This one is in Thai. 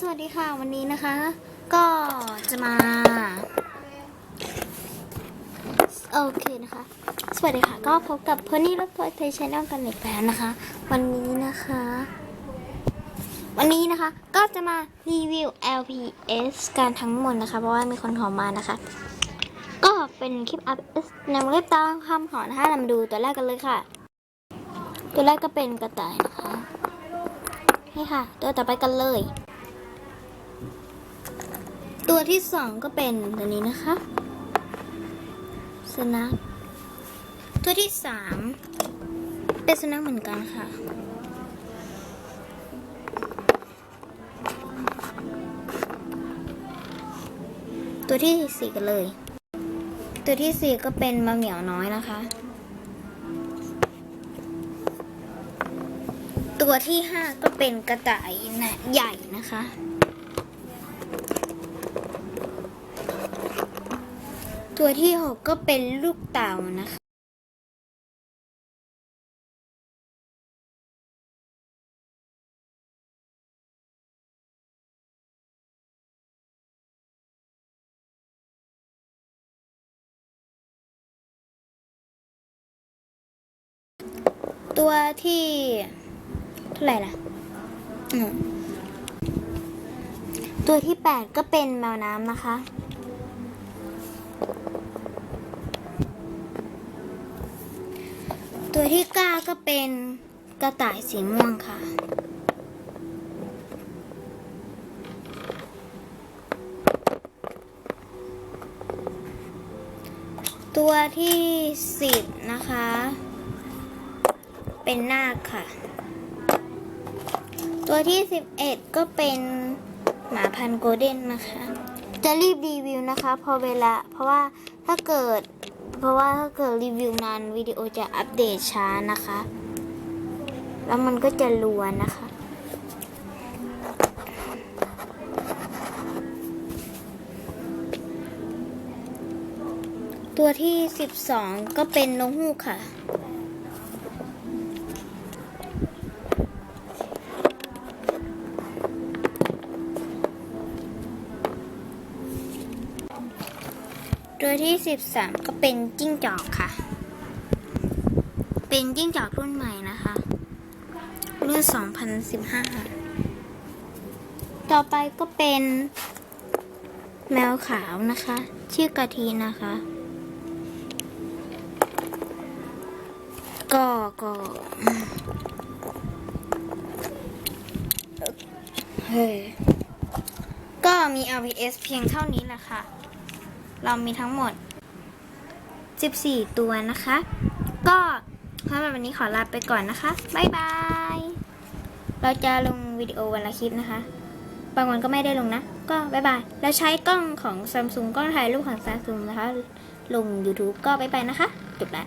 สวัสดีค่ะวันนี้นะคะ ก็จะมา โอเคนะคะ สวัสดีค่ะ ก็พบกับพนี่รถพอยไทยชแนลกันอีกแล้วนะคะ วันนี้นะคะ วันนี้นะคะก็จะมารีวิว LPS การทั้งหมดนะคะ เพราะว่ามีคนขอมานะคะ ก็เป็นคลิป LPS ในวงเล็บตามคำขอนะคะเรามาดูตัวแรกกันเลยค่ะ ตัวแรกก็เป็นกระต่ายนะคะนี่ค่ะ ตัวต่อไปกันเลย ที่สองก็เป็นตัวนี้นะคะสุนัขตัวที่สามเป็นสุนัขเหมือนกันค่ะตัวที่สี่กันเลย ตัวที่สี่ก็เป็นมะเหมียวน้อยนะคะ ตัวที่ห้าก็เป็นกระต่ายนะใหญ่นะคะ ตัวที่หกก็เป็นลูกเต่านะคะตัวที่เท่าไหร่ล่ะอืมตัวที่แปดก็เป็นแมวน้ำนะคะ ตัวที่เก้าก็เป็นกระต่ายสีม่วงค่ะ ตัวที่สิบนะคะ เป็นนาคค่ะ ตัวที่สิบเอ็ดก็เป็นหมาพันโกลเด้นนะคะ จะรีบรีวิวนะคะ พอเวลาเพราะว่าถ้าเกิด ราะว่าถ้าเกิดรีวิวนานวิดีโอจะอัปเดตช้านะคะ แล้วมันก็จะรัวนะคะ ตัวที่ 12 ก็เป็นนกฮูกค่ะ ตัวที่13ก็เป็นจิ้งจอกค่ะ เป็นจิ้งจอกรุ่นใหม่นะคะรุ่น2015ต่อไปก็เป็นแมวขาวนะคะ ชื่อกะทีนะคะ ก็ก็เฮ้ยก็มี LPS เพียงเท่านี้แหละค่ะ เรามีทั้งหมด 14 ตัวนะคะ ก็สำหรับวันนี้ขอลาไปก่อนนะคะ บ๊ายบาย เราจะลงวิดีโอวันละคลิปนะคะ บางวันก็ไม่ได้ลงนะ ก็บ๊ายบาย แล้วใช้กล้องของ Samsung กล้องถ่ายรูปของ Samsung นะคะ ลง YouTube ก็บ๊ายบายนะคะ จบแล้ว